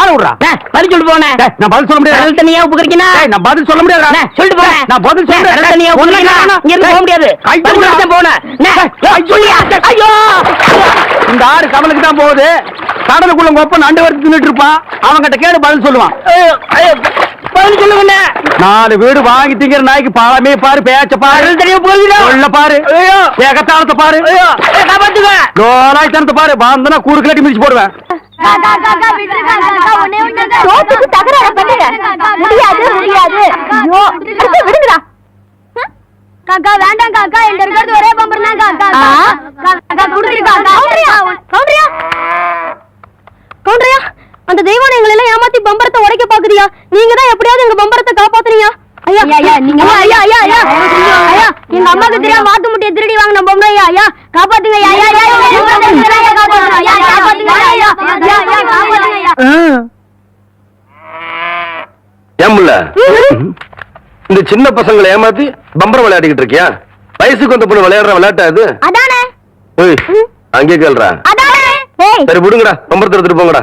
ஆள விடுறா. பதில் சொல்லிட்டு போனே. நான் பதில் சொல்ல முடியாது. கடல் தண்ணியா உப்பு கறிக்கினா நான் பதில் சொல்ல முடியாது சொல்லிட்டு போறேன். நான் பதில் சொல்றேன் கடல் தண்ணியா உப்பு கறிக்கினா இங்க இருந்து போக முடியாது. பதில். சொல்லிட்டு போனேன்? ஐயோ! இந்த ஆறு கடலுக்கு தான் போகுது. கடலுக்குள்ள ஒப்ப நண்டு வரைக்கும் தின்னுட்டு இருப்பான். அவன்கிட்ட கேடு பதில் சொல்லுவான். பதில் சொல்லுங்க நாலு வீடு வாங்கி திங்கிற நாய்க்கு பாலமே பாரு பேச்ச பாரு. தண்ணியா போகுதுடா. சொல்ல பாரு. ஐயோ. ஏகத்தாளத்தை பாரு. ஐயோ. காப்பாத்துங்க லோலாய் தனத்தை பாரு. பாந்தனா கூறு கிளட்டி மிதிச்சு போடுவேன். முடியாது முடியாது. விடுங்கடா. காக்கா வேண்டாம் காக்கா. என்கிட்ட இருக்கிறது ஒரே பம்பர் தான் காக்கா. ஆ. காக்கா குடுத்துரு காக்கா. கவுண்டரியா? கவுண்டரியா? கவுண்டரியா? அந்த தெய்வம் பம்பரத்தை உடைக்க பாக்குதியா நீங்க தான் எப்படியாவது எங்க பம்பரத்தை காப்பாத்துறீங்க ஐயா ஐயா நீங்க ஐயா ஐயா ஐயா ஐயா எங்க அம்மாக்கு தெரியாம வாத்து முட்டையை திருடி வாங்கின பொம்பளை ஐயா ஐயா காப்பாத்துங்க ஐயா ஐயா ஐயா ஐயா காப்பாத்துங்க ஐயா காப்பாத்துங்க ஐயா ஐயா ஐயா ஐயா காப்பாத்துங்க ஐயா ஏமுல்ல இந்த சின்ன பசங்களை ஏமாத்தி பம்பரம் விளையாடிக்கிட்டு இருக்கியா வயசுக்கு வந்த பொண்ணு விளையாடுற விளையாட்டா அது அதானே அங்கே கேள்றா சரி விடுங்கடா பம்பரத்தை எடுத்துட்டு போங்கடா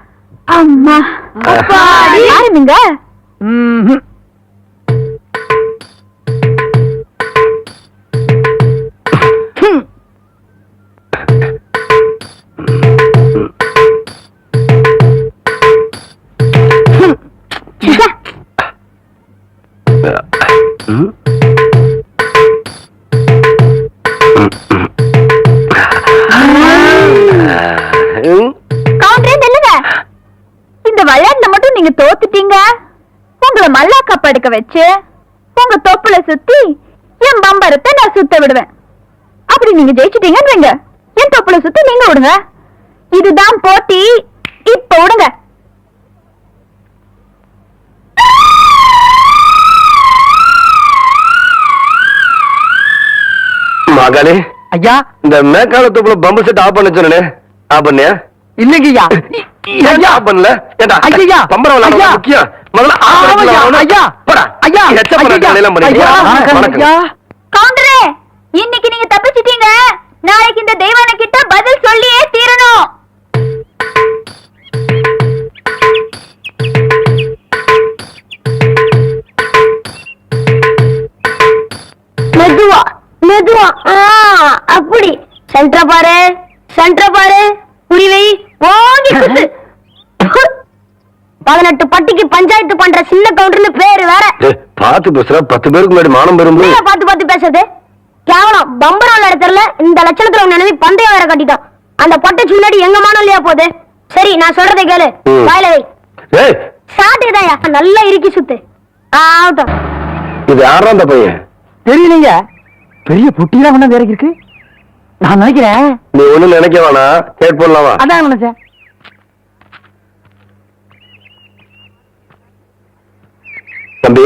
அம்மா. ஆரம்பிங்க படுக்க வச்சு உங்க தொப்புல சுத்தி என் பம்பரத்தை நான் சுத்த விடுவேன். அப்படி நீங்க ஜெயிச்சிட்டீங்கன்றீங்க. என் தொப்புல சுத்தி நீங்க விடுங்க. இதுதான் போட்டி. இப்ப விடுங்க. மகளே ஐயா. இந்த மேற்காலத்துக்குள்ள பம்பு செட் ஆஃப் பண்ண சொன்னே ஆஃப் பண்ணியா? இல்லைங்கய்யா ஆஃப் பண்ணல ஏண்டா ஐயா! பம்பரம் விளையாட ஐயா! முக்கியம் முதல்ல அவனை. ஐயா! போடா ஐயா! எச்ச பண்ண ஐயா! எல்லாம் ஐயா! ஐயா. கவுண்டரே இன்னைக்கு நீங்க தப்பிச்சிட்டீங்க நாளைக்கு இந்த தெய்வான கிட்ட பதில் சொல்லியே தீரணும் மெதுவா மெதுவா ஆ, அப்படி சென்டர் பாரு சென்டர் பாரு புரிவை ஓங்கி குத்து பதினெட்டு பட்டிக்கு பஞ்சாயத்து பண்ற சின்ன கவுண்டர்னு பேரு வேற டேய், பார்த்து பேசுற பத்து பேருக்கு முன்னாடி மானம் பெறும்போது என்னையா பார்த்து பார்த்து பேசுறது? கேவலம். பம்பரம் இடத்துல இந்த லட்சணத்துல உன் நினைவு பந்தயம் வேற கட்டிட்டோம் அந்த பொட்டச்சு முன்னாடி எங்க மானம் இல்லையா போகுது? சரி நான் சொல்றதை கேளு. வாயில வை. சாட்டுதாயா நல்லா இறுக்கி சுத்து. ஆகட்டும். இது யாரா அந்த பையன்? தெரியலங்க. பெரிய புட்டிலாம் ஒண்ணு வேற இருக்கு. நான் நினைக்கிறேன். நீ ஒண்ணும் நினைக்க வேணாம். கேட் பண்ணலாமா அதான் நினைச்சேன். தம்பி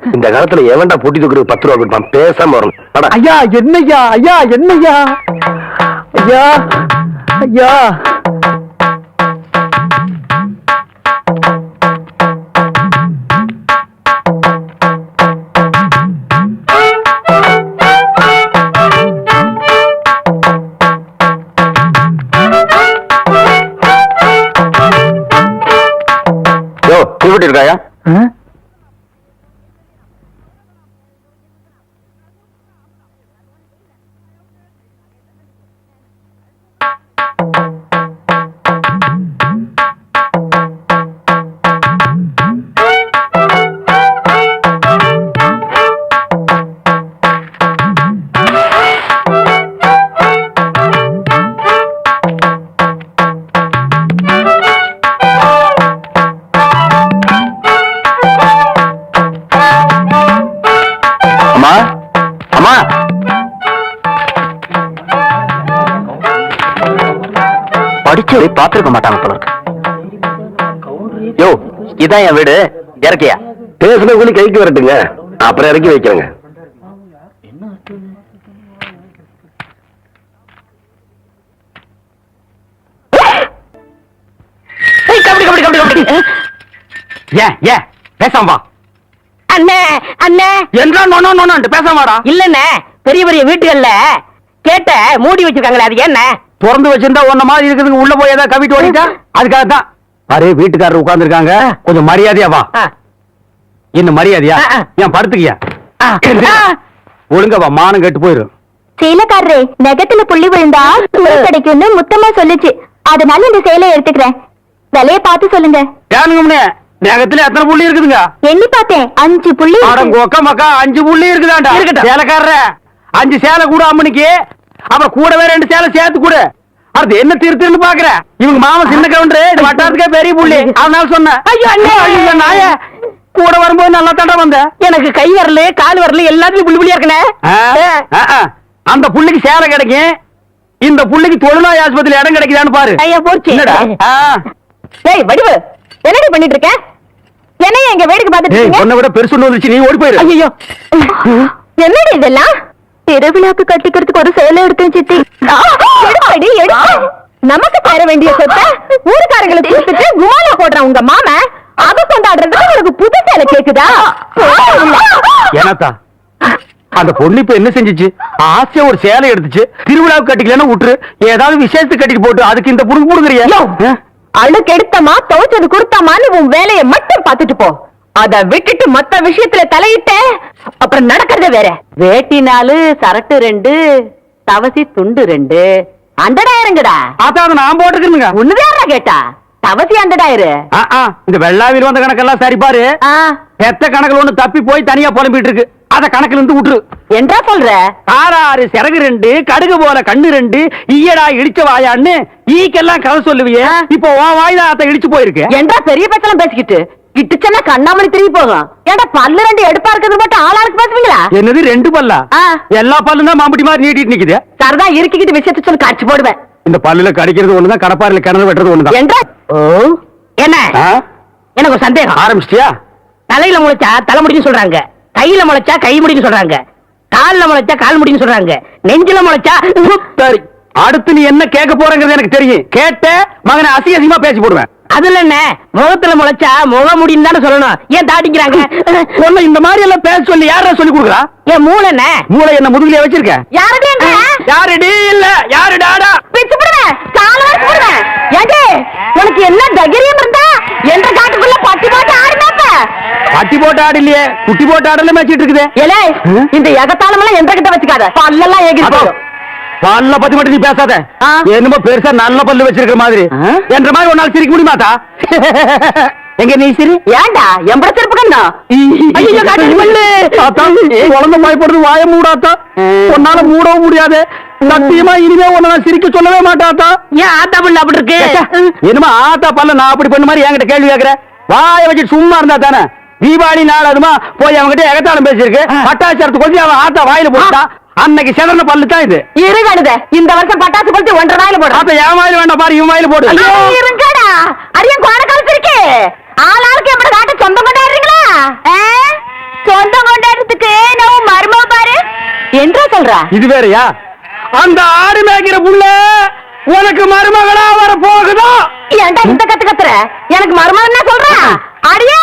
இந்த காலத்துல எவன்டா பொட்டி தூக்குறது பத்து ரூபா கொடுப்பான். பேசாம வரணும். ஐயா என்னய்யா ஐயா என்னய்யா ஐயா ஐயா. யோ தூக்கிட்டு இருக்காயா படிச்சு பாத்துருக்க மாட்டாங்க போல இருக்கு. யோ இதான் என் வீடு. இறக்கியா? பேசுன கூலி கைக்கு வரட்டுங்க. அப்புறம் இறக்கி வைக்கிறேங்க. ஏன் ஏன் பேசாம வா. அண்ணே அண்ணே. என்றா நொண்ணோ நொண்ணு பேசாம வாடா. இல்லண்ணே பெரிய பெரிய வீட்டுகள்ல கேட்ட மூடி வச்சிருக்காங்களே அது என்ன? திறந்து வச்சிருந்தா உன்ன மாதிரி இருக்குதுங்க உள்ள போய் ஏதாவது கவிட்டு ஓடிட்டா? அதுக்காக தான் பாரு வீட்டுக்காரர் உட்கார்ந்திருக்காங்க. கொஞ்சம் மரியாதையா வா. இன்னும் மரியாதையா. ஏன் படுத்துக்கியா? ஆ, ஆ. ஒழுங்கா வா மானம் கெட்டு போயிரும். சேலக்காரரே நெகத்துல புள்ளி விழுந்தா கிடைக்கும்னு முத்தமா சொல்லுச்சு. அதனால இந்த சேலை எடுத்துக்கிறேன். விலைய பார்த்து சொல்லுங்க. நேகத்துல எத்தனை புள்ளி இருக்குதுங்க? எண்ணி பார்த்தேன் அஞ்சு புள்ளி இருக்கு. அட கொக்க மக்கா அஞ்சு புள்ளி இருக்குதாண்டா? இருக்கட்டும். சேலைக்காரர அஞ்சு சேலை கூட அம்மனுக்கு அப்புறம் கூடவே ரெண்டு சேலை சேர்த்து கொடு. அது என்ன திருத்துன்னு பாக்குற? இவங்க மாமா சின்ன கவுண்டரு வட்டாரத்துக்கே பெரிய புள்ளி. அதனால சொன்னேன். ஐயோ, நாய. கூட வரும்போது நல்லா தண்டை வந்த. எனக்கு கை வரல கால் வரல எல்லாத்துலயும் புள்ளி புள்ளியா இருக்கனே. அந்த புள்ளிக்கு சேலை கிடைக்கும். இந்த புள்ளிக்கு தொழுநோய் ஆஸ்பத்திரியில இடம் கிடைக்குதான்னு பாரு. ஐயா போச்சு. டேய் வடிவு என்னடி பண்ணிட்டு இருக்க? என்னைய இங்க வேடிக்கை பார்த்துட்டு ஏய் இருக்கீங்க? உன்னை விட பெருசு ஒண்ணு வந்துச்சு நீ ஓடி போயிரு. ஐயோ என்னடி இதெல்லாம்? திருவிழாக்கு கட்டிக்கிறதுக்கு ஒரு சேலை எடுத்தேன் சித்தி. எடுப்படி எடுப்பு நமக்கு தர வேண்டிய சொத்தை ஊருக்காரங்களுக்கு கொடுத்துட்டு குமால போடுற உங்க மாம. அத கொண்டாடுறதுக்கு உனக்கு புது சேலை கேக்குதா? ஏனாத்தா அந்த பொண்ணு இப்ப என்ன செஞ்சுச்சு? ஆசையா ஒரு சேலை எடுத்துச்சு. திருவிழாவுக்கு கட்டிக்கலன்னு விட்டுரு ஏதாவது விசேஷத்துக்கு கட்டிட்டு போட்டு அதுக்கு இந்த புடுங்க புடுங்குறியா? அழுக்கு எடுத்தமா துவைச்சது கொடுத்தமான்னு உன் வேலையை மட்டும் பார்த்துட்டு போ. அத விட்டுட்டு மத்த விஷயத்துல தலையிட்ட அப்புறம் நடக்கிறது வேற. வேட்டி நாலு சரட்டு ரெண்டு தவசி துண்டு ரெண்டு. அண்டடாயிருங்கடா அதான் அதை நான் போட்டுக்கிறேங்க ஒண்ணுதாரா கேட்டா. தவசி அண்டடாயிரு ஆ, ஆ, இந்த வெள்ளாவில் வந்த கணக்கெல்லாம் சரி பாரு. ஆ, பெத்த கணக்குல ஒண்ணு தப்பி போய் தனியா புலம்பிட்டு இருக்கு அத கணக்குல இருந்து விட்டுரு. என்றா சொல்ற? ஆறாறு சிறகு ரெண்டு கடுகு போல கண்ணு ரெண்டு ஈயடா இடிச்ச வாயான்னு ஈக்கெல்லாம் கதை சொல்லுவியே. இப்போ உன் வாய்தான் அத்தை இடிச்சு போயிருக்கு. என்றா பெரிய பேச்செல்லாம் பேசிக்கிட்டு. கிட்டுச்சனா கண்ணாமணி திரும்பி போகும் ஏன்டா பல்லு ரெண்டு எடுப்பா இருக்கிறது மட்டும் ஆளாளுக்கு பேசுவீங்களா என்னது ரெண்டு பல்லா. எல்லா பல்லும் தான் மாம்பட்டி மாதிரி நீட்டிட்டு நிக்குது. சரதா இருக்கிக்கிட்டு விஷயத்த சொல்லி காட்சி போடுவேன். இந்த பல்லுல கடிக்கிறது ஒண்ணுதான் கடப்பாரில கிணறு வெட்டுறது ஒண்ணுதான். என்ன? எனக்கு ஒரு சந்தேகம். ஆரம்பிச்சிட்டியா? தலையில முளைச்சா தலைமுடின்னு சொல்றாங்க. கையில முளைச்சா கை முடின்னு சொல்றாங்க. கால்ல முளைச்சா கால் முடின்னு சொல்றாங்க. நெஞ்சில முளைச்சா சரி. அடுத்து நீ என்ன கேட்க போறங்கிறது எனக்கு தெரியும். கேட்ட மகனை அசிங்க அசிங்கமா பேசி போடுவேன். அதுல என்ன? முகத்துல முளைச்சா முக தானே சொல்லணும். ஏன் தாட்டிக்கிறாங்க? உன்னை இந்த மாதிரி எல்லாம் பேச சொல்லி யாரா சொல்லி கொடுக்குறா? என் மூளை என்ன? மூளை என்ன முதுகுலயே வச்சிருக்க? யாருடைய யாருடி? இல்ல யாரு டாடா பிச்சு போடுவேன் கால வரைக்கும் போடுவேன் ஏண்டே உனக்கு என்ன தைரியம் இருந்தா என்ற காட்டுக்குள்ள பட்டி போட்டு ஆடினாப்ப? பட்டி போட்டு ஆடு இல்லையே குட்டி போட்டு ஆடல மேய்ச்சிட்டு இருக்குது. ஏலே? இந்த எகத்தாளம் எல்லாம் என்ற கிட்ட வச்சுக்காத. பல்லெல்லாம் ஏகி அப்போ, போடும் பல்ல பத்தி மட்டும் நீ பேசாத. என்னமோ பெருசா நல்ல பல்லு வச்சிருக்கிற மாதிரி? என்ற மாதிரி ஒரு நாள் சிரிக்க முடியுமாட்டா எங்க நீ சிரி? ஏண்டா எம்பட செருப்பு கண்ணா ஐயோ, காட்டு பல்லு. ஆத்தா, குழந்தை பயப்படுறது வாய மூடாத்தா. உன்னால மூடவும் முடியாது. சத்தியமா இனிமே உன்னை நான் சிரிக்க சொல்லவே மாட்டாத்தா. ஏன் ஆத்தா பண்ண அப்படி இருக்கு? என்னமா ஆத்தா பல்ல நான் அப்படி பண்ண மாதிரி என்கிட்ட கேள்வி கேக்குற வாய வச்சுட்டு சும்மா இருந்தா தானே? தீபாவளி நாள் அதுமா போய் அவன்கிட்ட எகத்தாளம் பேசியிருக்கு. பட்டாச்சாரத்து கொஞ்சம் அவன் ஆத்தா வாயில போட்டா அன்னைக்கு செதறன பல்லு தான் இது. இருகடுத இந்த வருஷம் பட்டாசு கொளுத்தி ஒன்றரை வாயில போடுறோம் அப்ப என் வாயில வேண்டாம் பாரு இவன் வாயில போடு. இருங்கடா. அரியன் கோண கலத்திருக்கு ஆளாளுக்கு எப்படி காட்ட சொந்தம் கொண்டாடுறீங்களா? சொந்தம் கொண்டாடுறதுக்கு நான் மருமக பாரு. என்றா சொல்றா? இது வேறயா? அந்த ஆடு மேய்க்கிற புள்ள உனக்கு மருமகளா வர போகுதோ ஏன்டா இந்த கத்து கத்துற? எனக்கு மருமகன் என்ன சொல்றா? அடியே!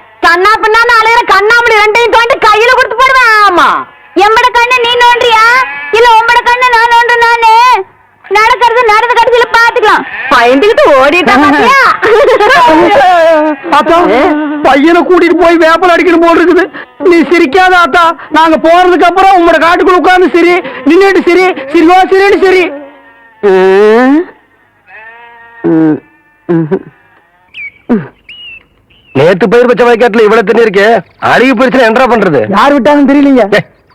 கண்ணா பின்னான்னு அலையிற கண்ணாமணி ரெண்டையும் தோண்டி கையில கொடுத்து போடுவேன். ஆமா. எம்பட கண்ணு நீ நோண்டியா இல்ல உம்பட கண்ணு நான் நோண்டு நானு? நடக்கிறது நடந்த கடைசியில பாத்துக்கலாம். பயந்துகிட்டு ஓடிட்டா ஆத்தா பையனை கூட்டிட்டு போய் வேப்பல் அடிக்கணும் போல் இருக்குது. நீ சிரிக்காத ஆத்தா. நாங்க போறதுக்கு அப்புறம் உங்களோட காட்டுக்குள்ள உட்கார்ந்து சரி. நின்னுட்டு சரி. சிரிவா சிரின்னு சரி. நேத்து பயிர் பச்சை வயக்காட்டுல இவ்வளவு தண்ணி இருக்கு அழுகி போயிடுச்சுன்னா என்னடா பண்றது? யார் விட்டாங்கன்னு தெரியலீங்க.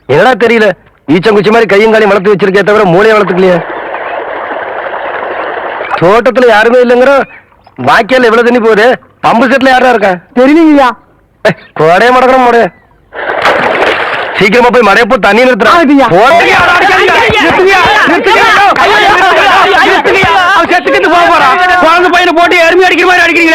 என்னடா தெரியல? ஈச்சங்குச்சி மாதிரி கையும் காலையும் வளர்த்து வச்சிருக்கே தவிர மூளையை வளர்த்துக்கலையே. தோட்டத்துல யாருமே இல்லைங்கிற வாய்க்கால எவ்வளவு தண்ணி போகுது பம்பு செட்ல யாரா இருக்கா? தெரியலீங்கய்யா. கோடையை மடக்கிற மோடைய சீக்கிரமா போய் மடைய போ தண்ணி ஆகுதுய்யா. குழந்தை பையனை போட்டு எருமை அடிக்கிற மாதிரி அடிக்கிறீங்களே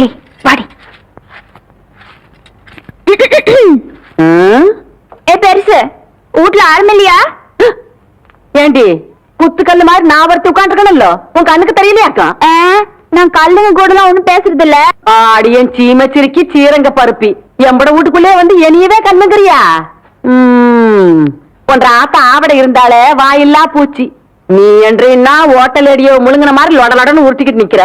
ஏய் வாடி. ஏ பெருசு வீட்ல ஆளும் இல்லையா? ஏண்டி குத்துக்கல்லு மாதிரி நான் ஒருத்தி உட்காந்துருக்கணும்ல உன் கண்ணுக்கு தெரியலையாக்கா? நான் கல்லுங்க கூடலாம் ஒண்ணும் பேசுறது இல்ல ஆடியன் சீம சிரிக்கி சீரங்க பருப்பி. எம்பட வீட்டுக்குள்ளே வந்து என்னையவே கண்ணுங்கிறியா? ம். ஒன்ற ஆத்த ஆவட இருந்தாலே வாயில்லா பூச்சி. நீ என்றா ஓட்டல் அடியோ முழுங்கின மாதிரி லொட லொடன்னு உருட்டிக்கிட்டு நிக்கிற.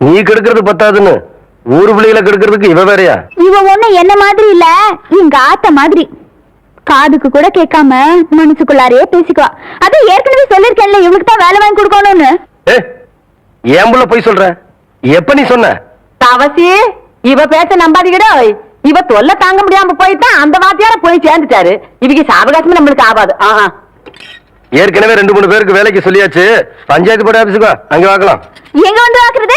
நீ கெடுக்கிறது பத்தாதுன்னு ஊரு பிள்ளைகளை கெடுக்கிறதுக்கு இவ வேறயா? இவ ஒண்ணு என்ன மாதிரி இல்ல எங்க ஆத்த மாதிரி. காதுக்கு கூட கேட்காம மனசுக்குள்ளாரையே பேசிக்குவா. அது ஏற்கனவே சொல்லிருக்கேன்ல இவனுக்கு தான் வேலை வாங்கி கொடுக்கணும்னு. ஏன் புள்ள போய் சொல்ற? எப்ப நீ சொன்ன? தவசி இவ பேச்ச நம்பாதீங்கடோ. இவ தொல்லை தாங்க முடியாம போயிட்டான் அந்த வாத்தியார போய் சேர்ந்துட்டாரு. இவங்க சாவகாசமே நம்மளுக்கு ஆகாது ஆஹா. ஏற்கனவே ரெண்டு மூணு பேருக்கு வேலைக்கு சொல்லியாச்சு. பஞ்சாயத்து போர்டு ஆபீஸுக்கு அங்க பார்க்கலாம் எங்க வந்து பாக்குறது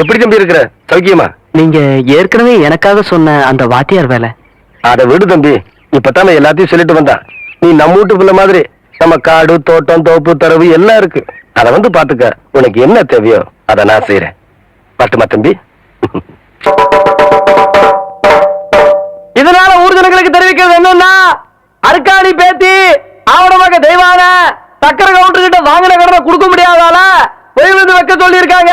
எப்படி தம்பி இருக்கிற? சௌக்கியமா? நீங்க ஏற்கனவே எனக்காக சொன்ன அந்த வாத்தியார் வேலை. அத விடு தம்பி. இப்பதான் எல்லாத்தையும் சொல்லிட்டு வந்தா நீ நம்ம வீட்டு பிள்ளை மாதிரி நம்ம காடு தோட்டம் தோப்பு தரவு எல்லாம் இருக்கு. அத வந்து பாத்துக்க உனக்கு என்ன தேவையோ அத நான் செய்யறேன் பட்டுமா தம்பி? இதனால ஊர் ஜனங்களுக்கு தெரிவிக்கிறது என்னன்னா அருக்காணி பேத்தி ஆவணமாக தெய்வான சக்கர கவுண்டர் கிட்ட வாங்கின கடனை கொடுக்க முடியாதால வந்து வைக்க சொல்லி இருக்காங்க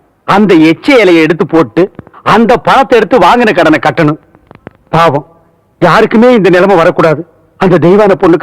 அந்த எச்ச இலையை எடுத்து போட்டு அந்த பணத்தை எடுத்து வாங்கின கடனை கட்டணும். பாவம். யாருக்குமே இந்த நிலைமை வரக்கூடாது. அந்த தெய்வான பொண்ணுக்கு